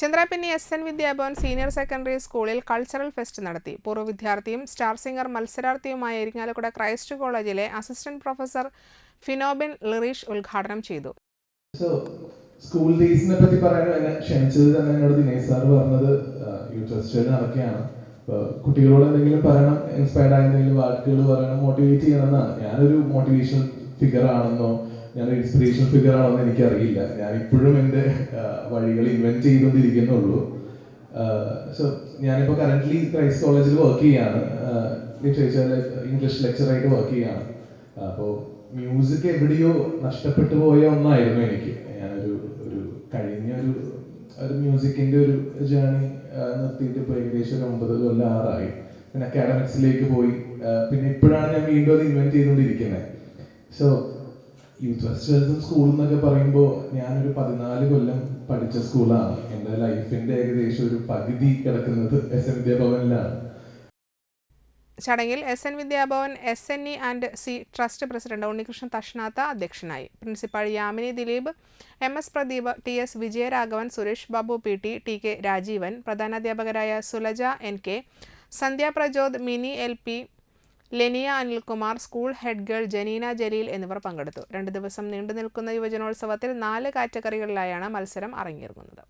Chandrapinni S N Vidyabhavan senior secondary സ്കൂളിൽ cultural fest നടത്തി. പൂർവ വിദ്യാർത്ഥിയും സ്റ്റാർ സിംഗർ മത്സരാർത്ഥിയുമായ ഇരിങ്ങാലക്കുട ക്രൈസ്റ്റ് കോളേജിലെ അസിസ്റ്റന്റ് പ്രൊഫസർ ഫിനോബിൻ ലിറീഷ് ഉദ്ഘാടനം ചെയ്തു. സ്കൂൾ ഡേയ്സിനെ പറ്റി പറയാൻ എന്നെ ക്ഷണിച്ചത് തന്നെ എന്നോട് ദിനേശ് സാർ പറഞ്ഞത് യൂത്ത് ഫെസ്റ്റിവൽ നടക്കുകയാണ്. കുട്ടികളോട് എന്തെങ്കിലും പറയണം ഇൻസ്പയർഡ് ആയ എന്തെങ്കിലും വാക്കുകൾ പറയണം മോട്ടിവേറ്റ് ചെയ്യണമെന്നാണ് ഞാനൊരു മോട്ടിവേഷൻ ഫിഗർ ആണെന്നോ ഞാനൊരു ഇൻസ്പിറേഷൻ ഫിഗർ ആണെന്നോ എനിക്കറിയില്ല. ഞാൻ ഇപ്പോഴും എന്റെ വഴികൾ ഇൻവെന്റ് ചെയ്തുകൊണ്ടിരിക്കുന്നുള്ളൂ. സോ ഞാനിപ്പോൾ കറന്റ്ലി ക്രൈസ്റ്റ് കോളേജിൽ വർക്ക് ചെയ്യാണ്. ലിറ്ററേച്ചർ ഇംഗ്ലീഷ് ലെക്ചറായിട്ട് വർക്ക് ചെയ്യാണ്. അപ്പോൾ മ്യൂസിക് എവിടെയോ നഷ്ടപ്പെട്ടു പോയ ഒന്നായിരുന്നു എനിക്ക്. ഞാനൊരു ഒരു കഴിഞ്ഞ ഒരു ഒരു മ്യൂസിക്കിന്റെ ഒരു ജേണി നിർത്തിയിട്ട് ഇപ്പോൾ ഏകദേശം ഒരു ഒമ്പത് കൊല്ലം ആറായി. പിന്നെ അക്കാഡമിക്സിലേക്ക് പോയി. പിന്നെ ഇപ്പോഴാണ് ഞാൻ വീണ്ടും അത് ഇൻവെന്റ് ചെയ്തുകൊണ്ടിരിക്കുന്നത് സോ യൂത്ത് ഫെസ്റ്റിവൽസും സ്കൂൾ എന്നൊക്കെ പറയുമ്പോൾ ഞാനൊരു പതിനാല് കൊല്ലം പഠിച്ച സ്കൂളാണ് എന്റെ ലൈഫിന്റെ ഏകദേശം ഒരു പകുതി കിടക്കുന്നത് എസ് എൻ വിദ്യാഭവനിലാണ്. ചടങ്ങിൽ S N Vidyabhavan S N E and C trust president Unnikrishnan Thashnatha അധ്യക്ഷനായി. Principal Yamini Dileep M S Pradeep T S Vijayaraghavan Suresh Babu P T T K Rajeevan പ്രധാനാധ്യാപകരായ Sulaja N K Sandhya Prajod Mini L P Lenia Anilkumar school head girl Janeena Jaleel എന്നിവർ പങ്കെടുത്തു. രണ്ട് ദിവസം നീണ്ടു നിൽക്കുന്ന യുവജനോത്സവത്തിൽ നാല് കാറ്റഗറികളിലായാണ് മത്സരം അരങ്ങേറുന്നത്.